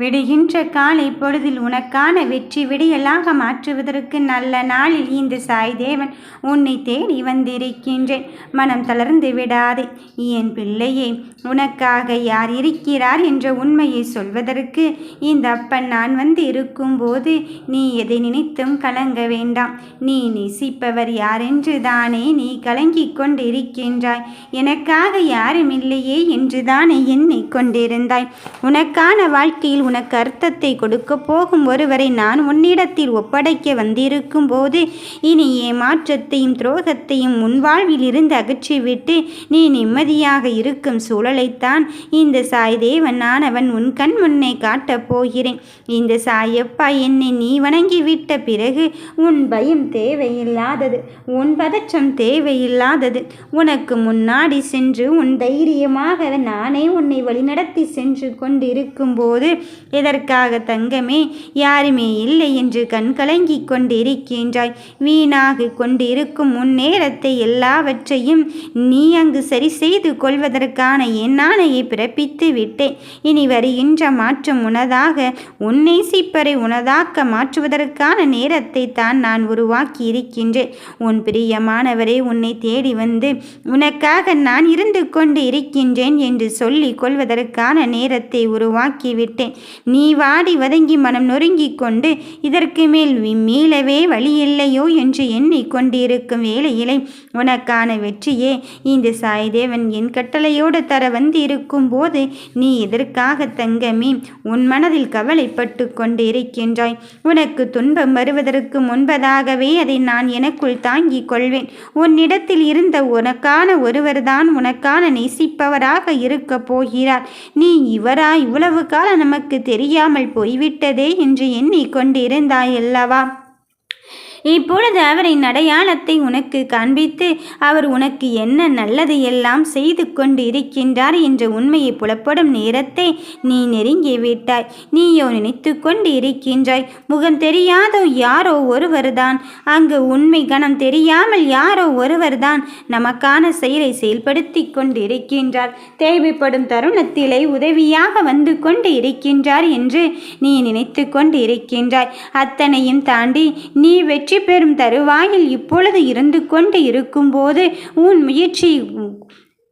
விடுகின்ற காலை பொழுதில் உனக்கான வெற்றி விடியலாக மாற்றுவதற்கு நல்ல நாளில் இந்த சாய்தேவன் உன்னை தேடி வந்திருக்கின்றேன். மனம் தளர்ந்து விடாதே. என் பிள்ளையே உனக்காக யார் இருக்கிறார் என்ற உண்மையை சொல்வதற்கு இந்த அப்பன் நான் வந்து இருக்கும்போது நீ எதை நினைத்தும் கலங்க வேண்டாம். நீ நேசிப்பவர் யாரென்று தானே நீ கலங்கிக் கொண்டிருக்கின்றாய். எனக்காக யாரும் இல்லையே என்று தானே எண்ணிக் கொண்டிருந்தாய். உனக்கான வாழ்க்கையில் உனக்கு அர்த்தத்தை கொடுக்க போகும் ஒருவரை நான் உன்னிடத்தில் ஒப்படைக்க வந்திருக்கும் போது இனி ஏமாற்றத்தையும் துரோகத்தையும் முன்வாழ்விலிருந்து வாழ்வில் இருந்து அகற்றிவிட்டு நீ நிம்மதியாக இருக்கும் சூழலைத்தான் இந்த சாய்தேவன் ஆனவன் உன் கண் முன்னே காட்டப் போகிறேன். இந்த சாயப்பா என்னை நீ வணங்கிவிட்ட பிறகு உன் பயம் தேவையில்லாதது உன் பதற்றம் தேவையில்லாதது. உனக்கு முன்னாடி சென்று உன் தைரியமாக நானே உன்னை வழிநடத்தி சென்று கொண்டிருக்கும் போது எதற்காக தங்கமே? யாருமே இல்லை என்று கண் கலங்கிக் கொண்டிருக்கின்றாய். வீணாக கொண்டிருக்கும் உன் நேரத்தை எல்லாவற்றையும் நீ அங்கு சரி செய்து கொள்வதற்கான என் ஆணையை பிறப்பித்து விட்டேன். இனி வருகின்ற மாற்றம் உனதாக உன்னை சிப்பரை உனதாக்க மாற்றுவதற்கான நேரத்தை தான் நான் உருவாக்கி இருக்கின்றேன். உன் பிரியமானவரே உன்னை தேடி வந்து உனக்காக நான் இருந்து கொண்டு இருக்கின்றேன் என்று சொல்லிக் கொள்வதற்கான நேரத்தை உருவாக்கிவிட்டேன் நீ வாடி வதங்கி மனம் நொறுங்கிக் கொண்டு இதற்கு மேல் மீளவே வழியில்லையோ என்று எண்ணிக்கொண்டிருக்கும் வேளையிலே உனக்கான வெற்றியே இந்த சாய்தேவன் என் கட்டளையோடு தர வந்து இருக்கும் போது நீ இதற்காக தங்கமே? உன் மனதில் கவலைப்பட்டு கொண்டிருக்கின்றாய். உனக்கு துன்பம் வருவதற்கு முன்பதாகவே அதை நான் எனக்குள் தாங்கிக் கொள்வேன். உன்னிடத்தில் இருந்த உனக்கான ஒருவர்தான் உனக்கான நேசிப்பவராக இருக்கப் போகிறார். நீ இவரா? இவ்வளவு காலம் நமக்கு தெரியாமல் போய்விட்டதே என்று எண்ணிக்கொண்டிருந்தாயல்லவா இப்பொழுது அவரின் அடையாளத்தை உனக்கு காண்பித்து அவர் உனக்கு என்ன நல்லது எல்லாம் செய்து கொண்டு இருக்கின்றார் என்ற உண்மையை புலப்படும் நேரத்தை நீ நெருங்கி விட்டாய். நீயோ நினைத்து கொண்டு இருக்கின்றாய் முகம் தெரியாதோ யாரோ ஒருவர்தான். அங்கு உண்மை கணம் தெரியாமல் யாரோ ஒருவர்தான் நமக்கான செயலை செயல்படுத்தி கொண்டு இருக்கின்றார் தேவைப்படும் தருணத்திலே உதவியாக வந்து கொண்டு இருக்கின்றார் என்று நீ நினைத்து கொண்டு இருக்கின்றாய் அத்தனையும் தாண்டி நீ வெற்றி பெறும் தருவாயில் இப்பொழுது இருந்து கொண்டு இருக்கும்போது உன் முயற்சி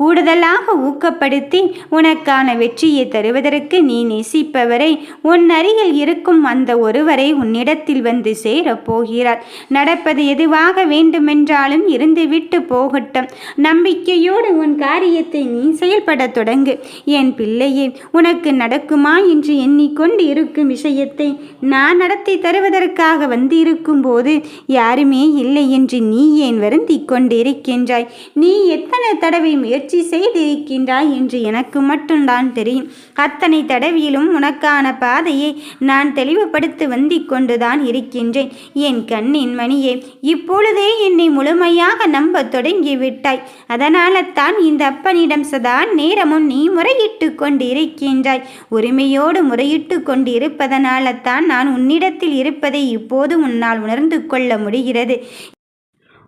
கூடுதலாக ஊக்கப்படுத்தி உனக்கான வெற்றியை தருவதற்கு நீ நேசிப்பவரை. உன் அருகில் இருக்கும் அந்த ஒருவரை உன்னிடத்தில் வந்து சேரப்போகிறார். நடப்பது எதுவாக வேண்டுமென்றாலும் இருந்துவிட்டு போகட்டும். நம்பிக்கையோடு உன் காரியத்தை நீ செயல்பட தொடங்கு. என் பிள்ளையே உனக்கு நடக்குமா என்று எண்ணிக்கொண்டு இருக்கும் விஷயத்தை நான் நடத்தி தருவதற்காக வந்திருக்கும் போது யாருமே இல்லை என்று நீ ஏன் வருந்திக் கொண்டிருக்கின்றாய்? நீ எத்தனை தடவை முயற்சி முயற்சி செய்திருக்கின்றாய் என்று எனக்கு மட்டும்தான் தெரியும். அத்தனை தடவியிலும் உனக்கான பாதையை நான் தெளிவுபடுத்தி வந்திக் கொண்டுதான் இருக்கின்றேன். என் கண்ணின் மணியே இப்பொழுதே என்னை முழுமையாக நம்ப தொடங்கிவிட்டாய். அதனால தான் இந்த அப்பனிடம் சதா நேரமும் நீ முறையிட்டு கொண்டு இருக்கின்றாய் உரிமையோடு முறையிட்டு கொண்டு இருப்பதனால தான் நான் உன்னிடத்தில் இருப்பதை இப்போது உன்னால் உணர்ந்து கொள்ள முடிகிறது.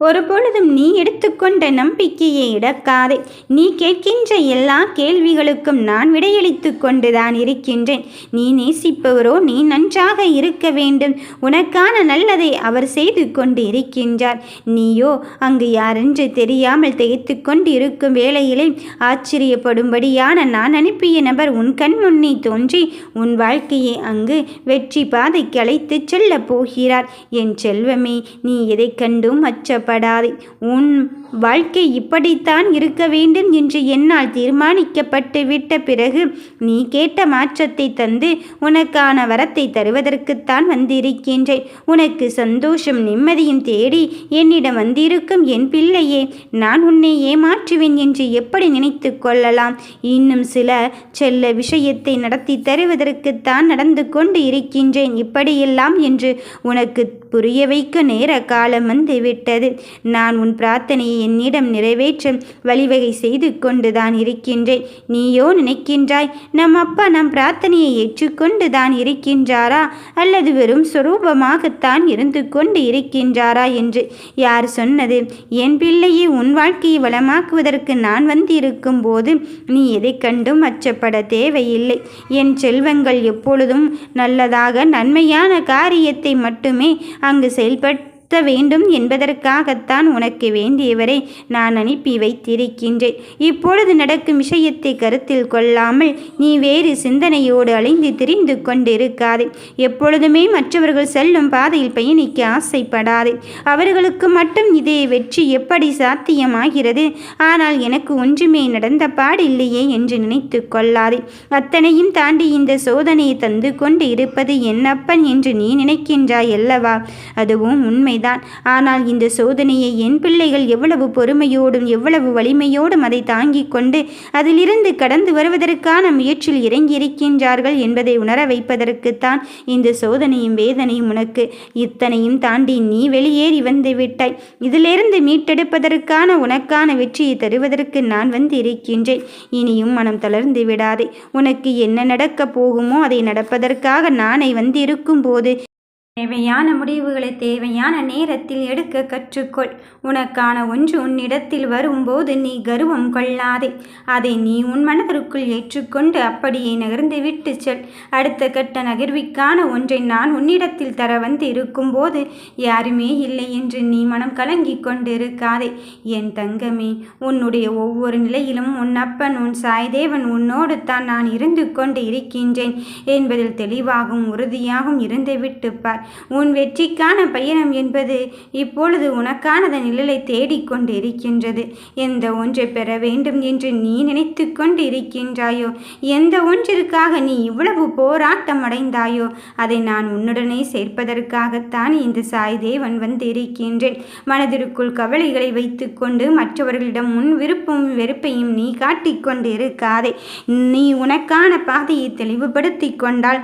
ஒரு பொழுதும் நீ எடுத்துக்கொண்ட நம்பிக்கையை இழக்காதே. நீ கேட்கின்ற எல்லா கேள்விகளுக்கும் நான் விடையளித்து கொண்டுதான் இருக்கின்றேன். நீ நேசிப்பவரோ நீ நன்றாக இருக்க வேண்டும். உனக்கான நல்லதை அவர் செய்து கொண்டு இருக்கின்றார். நீயோ அங்கு யாரென்று தெரியாமல் திகைத்து கொண்டு இருக்கும் வேளையிலே ஆச்சரியப்படும்படியான நான் அனுப்பிய நபர் உன் கண் முன்னே தோன்றி உன் வாழ்க்கையை அங்கு வெற்றி பாதைக்கு அழைத்துச் செல்லப் போகிறார். என் செல்வமே நீ எதை கண்டும் அச்ச பயப்படாதே உன் வாழ்க்கை இப்படித்தான் இருக்க வேண்டும் என்று என்னால் தீர்மானிக்கப்பட்டு விட்ட பிறகு நீ கேட்ட மாற்றத்தை தந்து உனக்கான வரத்தை தருவதற்குத்தான் வந்திருக்கின்றேன். உனக்கு சந்தோஷம் நிம்மதியும் தேடி என்னிடம் வந்திருக்கும் என் பிள்ளையே நான் உன்னை ஏமாற்றுவேன் என்று எப்படி நினைத்து கொள்ளலாம்? இன்னும் சில செல்ல விஷயத்தை நடத்தி தருவதற்குத்தான் நடந்து கொண்டு இருக்கின்றேன். இப்படியெல்லாம் என்று உனக்கு புரிய வைக்க நேர காலம் வந்து விட்டது. நான் உன் பிரார்த்தனையை என்னிடம் நிறைவேற்ற வழிவகை செய்து கொண்டுதான் இருக்கின்றேன். நீயோ நினைக்கின்றாய் நம் அப்பா நம் பிரார்த்தனையை ஏற்றுக்கொண்டு தான் இருக்கின்றாரா? அல்லது வெறும் சுரூபமாகத்தான் இருந்து கொண்டு இருக்கின்றாரா என்று? யார் சொன்னது? என் பிள்ளையை உன் வாழ்க்கையை வளமாக்குவதற்கு நான் வந்திருக்கும் போது நீ எதை கண்டும் அச்சப்பட தேவையில்லை. என் செல்வங்கள் எப்பொழுதும் நல்லதாக நன்மையான காரியத்தை மட்டுமே அங்கு செயல்பட்டு நடத்த வேண்டும் என்பதற்காகத்தான் உனக்கு வேண்டியவரை நான் அனுப்பி வைத்திருக்கின்றேன். இப்பொழுது நடக்கும் விஷயத்தை கருத்தில் கொள்ளாமல் நீ வேறு சிந்தனையோடு அலைந்து திரிந்து கொண்டிருக்காதே. எப்பொழுதுமே மற்றவர்கள் செல்லும் பாதையில் பயணிக்க ஆசைப்படாதே. அவர்களுக்கு மட்டும் இதே வெற்றி எப்படி சாத்தியமாகிறது? ஆனால் எனக்கு ஒன்றுமே நடந்த பாடில்லையே என்று நினைத்து கொள்ளாதே. அத்தனையும் தாண்டி இந்த சோதனையை தந்து கொண்டு இருப்பது என்னப்பன் என்று நீ நினைக்கின்றாய் அல்லவா? அதுவும் உண்மை சோதனைதான் ஆனால் இந்த சோதனையை என் பிள்ளைகள் எவ்வளவு பொறுமையோடும் எவ்வளவு வலிமையோடும் அதை தாங்கிக் கொண்டு அதிலிருந்து கடந்து வருவதற்கான முயற்சியில் இறங்கியிருக்கின்றார்கள் என்பதை உணர வைப்பதற்குத்தான் இந்த சோதனையும் வேதனையும் உனக்கு. இத்தனையும் தாண்டி நீ வெளியேறி வந்து விட்டாய். இதிலிருந்து மீட்டெடுப்பதற்கான உனக்கான வெற்றியை தருவதற்கு நான் வந்து இருக்கின்றேன். இனியும் மனம் தளர்ந்து விடாதே. உனக்கு என்ன நடக்கப் போகுமோ அதை நடப்பதற்காக நானே வந்திருக்கும் போது தேவையான முடிவுகளை தேவையான நேரத்தில் எடுக்க கற்றுக்கொள். உனக்கான ஒன்று உன்னிடத்தில் வரும்போது நீ கர்வம் கொள்ளாதே. அதை நீ உன் மனதிற்குள் ஏற்றுக்கொண்டு அப்படியே நகர்ந்து விட்டு செல். அடுத்த கட்ட நகர்விக்கான ஒன்றை நான் உன்னிடத்தில் தர வந்து இருக்கும்போது யாருமே இல்லை என்று நீ மனம் கலங்கி கொண்டிருக்காதே. என் தங்கமே உன்னுடைய ஒவ்வொரு நிலையிலும் உன் அப்பன் உன் சாய்தேவன் உன்னோடு தான் நான் இருந்து கொண்டு இருக்கின்றேன். என்பதில் தெளிவாகவும் உறுதியாகவும் இருந்துவிட்டு பார். உன் வெற்றிக்கான பயணம் என்பது இப்பொழுது உனக்கானத நிழலை தேடிக்கொண்டு இருக்கின்றது எந்த ஒன்றை பெற வேண்டும் என்று நீ நினைத்து கொண்டு இருக்கின்றாயோ எந்த ஒன்றிற்காக நீ இவ்வளவு போராட்டம் அடைந்தாயோ அதை நான் உன்னுடனே சேர்ப்பதற்காகத்தான் இந்த சாய் தேவன் வந்திருக்கின்றேன். மனதிற்குள் கவலைகளை வைத்துக்கொண்டு மற்றவர்களிடம் முன் விருப்பம் வெறுப்பையும் நீ காட்டிக்கொண்டு இருக்காதே நீ உனக்கான பாதையை தெளிவுபடுத்தி கொண்டால்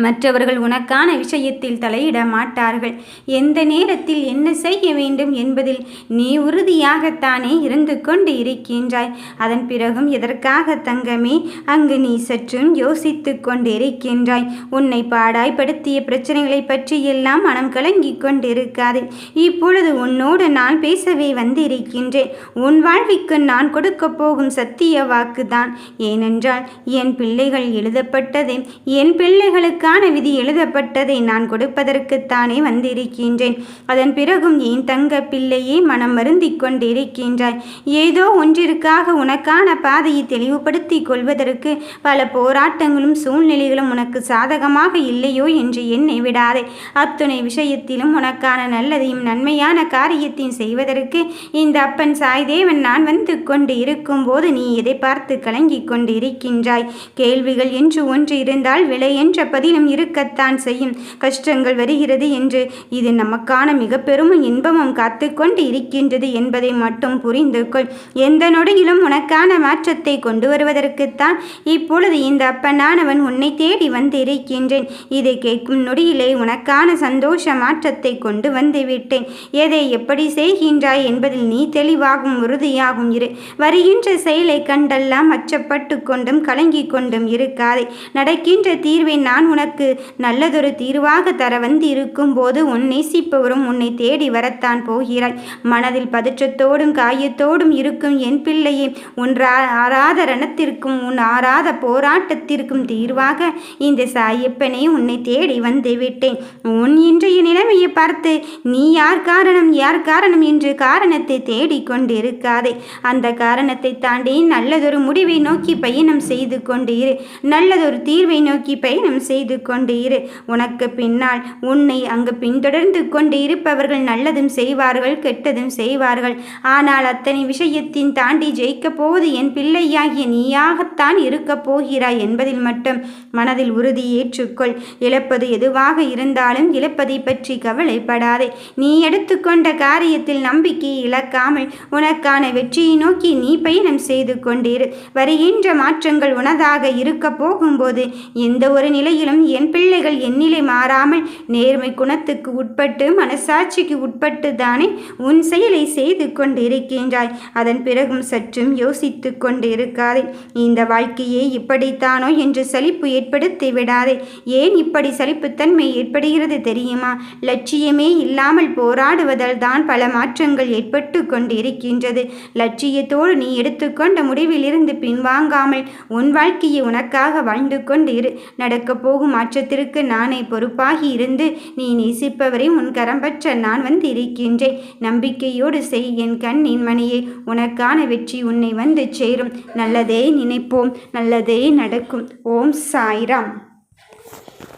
மற்றவர்கள் உனக்கான விஷயத்தில் தலையிட மாட்டார்கள் எந்த நேரத்தில் என்ன செய்ய வேண்டும் என்பதில் நீ உறுதியாகத்தானே இருந்து கொண்டு இருக்கின்றாய். அதன் பிறகும் எதற்காக தங்கமே? அங்கு நீ சற்றும் யோசித்து கொண்டு இருக்கின்றாய் உன்னை பாடாய்படுத்திய பிரச்சனைகளை பற்றி எல்லாம் மனம் கலங்கி கொண்டிருக்காது. இப்பொழுது உன்னோடு நான் பேசவே வந்திருக்கின்றேன். உன் வாழ்விற்கு நான் கொடுக்க போகும் சத்திய வாக்குதான். ஏனென்றால் என் பிள்ளைகள் எழுதப்பட்டது. என் பிள்ளைகளுக்கு அதற்கான விதி எழுதப்பட்டதை நான் கொடுப்பதற்குத்தானே வந்திருக்கின்றேன். அதன் பிறகும் என் தங்க பிள்ளையே மனம் வருந்திக் கொண்டிருக்கின்றாய்? ஏதோ ஒன்றிற்காக உனக்கான பாதையை தெளிவுபடுத்தி கொள்வதற்கு பல போராட்டங்களும் சூழ்நிலைகளும் உனக்கு சாதகமாக இல்லையோ என்று என்னை விடாதே. அத்துணை விஷயத்திலும் உனக்கான நல்லதையும் நன்மையான காரியத்தையும் செய்வதற்கு இந்த அப்பன் சாய்தேவன் நான் வந்து கொண்டு இருக்கும் போது நீ எதை பார்த்து கலங்கிக் கொண்டு இருக்கின்றாய் கேள்விகள் என்று ஒன்று இருந்தால் விலை என்ற பதி கடினம் இருக்கத்தான் செய்யும். கஷ்டங்கள் வருகிறது என்று இது நமக்கான மிக பெரும் இன்பமும் காத்து கொண்டு இருக்கின்றது என்பதை மட்டும் புரிந்து கொள். எந்த நொடியிலும் உனக்கான மாற்றத்தை கொண்டு வருவதற்குத்தான் இப்பொழுது இந்த அப்பனானவன் உன்னை தேடி வந்து இருக்கின்றேன் இதை கேட்கும் நொடியிலே உனக்கான சந்தோஷ மாற்றத்தை கொண்டு வந்து விட்டேன் எதை எப்படி செய்கின்றாய் என்பதில் நீ தெளிவாகும் உறுதியாகும் இரு. வருகின்ற செயலை கண்டெல்லாம் அச்சப்பட்டு கொண்டும் கலங்கிக் கொண்டும் இருக்காதே. நடக்கின்ற தீர்வை நான் உனக்கு உனக்கு நல்லதொரு தீர்வாக தர வந்து இருக்கும் போது உன் நேசிப்பவரும் உன்னை தேடி வரத்தான் போகிறாய். மனதில் பதற்றத்தோடும் காயத்தோடும் இருக்கும் என் பிள்ளையே உன் ஆராத ரணத்திற்கும் உன் ஆராத போராட்டத்திற்கும் தீர்வாக இந்த சாயப்பனே உன்னை தேடி வந்து விட்டேன். உன் இன்றைய நிலைமையை பார்த்து நீ யார் காரணம் யார் காரணம் என்று காரணத்தை தேடிக்கொண்டிருக்காதே அந்த காரணத்தை தாண்டி நல்லதொரு முடிவை நோக்கி பயணம் செய்து கொண்டு இரு நல்லதொரு தீர்வை நோக்கி பயணம் செய்து கொண்டு இரு உனக்கு பின்னால் உன்னை அங்கு பின்தொடர்ந்து கொண்டு இருப்பவர்கள் நல்லதும் செய்வார்கள் கெட்டதும் செய்வார்கள். ஆனால் அத்தனை விஷயத்தின் தாண்டி ஜெயிக்கப் போவது என் பிள்ளையாகிய நீயாகத்தான் இருக்கப் போகிறாய் என்பதில் மட்டும் மனதில் உறுதி ஏற்றுக்கொள். இழப்பது எதுவாக இருந்தாலும் இழப்பதை பற்றி கவலைப்படாதே. நீ எடுத்துக்கொண்ட காரியத்தில் நம்பிக்கை இழக்காமல் உனக்கான வெற்றியை நோக்கி நீ பயணம் செய்து கொண்டிரு. வருகின்ற மாற்றங்கள் உனதாக இருக்க போகும்போது எந்த ஒரு நிலையிலும் வரைக்கும் என் பிள்ளைகள் எண்ணிலை மாறாமல் நேர்மை குணத்துக்கு உட்பட்டு மனசாட்சிக்கு உட்பட்டு தானே உன் செயலை செய்து கொண்டிருக்கின்றாய். அதன் பிறகும் சற்றும் யோசித்து கொண்டிருக்காதே. இந்த வாழ்க்கையே இப்படித்தானோ என்று சலிப்பு ஏற்படுத்தி விடாதே. ஏன் இப்படி சலிப்புத்தன்மை ஏற்படுகிறது தெரியுமா? லட்சியமே இல்லாமல் போராடுவதால் தான் பல மாற்றங்கள் ஏற்பட்டு கொண்டிருக்கின்றது. லட்சியத்தோடு நீ எடுத்துக்கொண்ட முடிவிலிருந்து பின்வாங்காமல் உன் வாழ்க்கையை உனக்காக வாழ்ந்து கொண்டு இரு நடக்கப் போகும் மாற்றத்திற்கு நானே பொறுப்பாகி இருந்து நீ நேசிப்பவரை உன் கரம்பற்ற நான் வந்து இருக்கின்றேன் நம்பிக்கையோடு செய் என் கண்ணின் மணியை உனக்கான வெற்றி உன்னை வந்து சேரும். நல்லதே நினைப்போம் நல்லதே நடக்கும். ஓம் சாய்ராம்.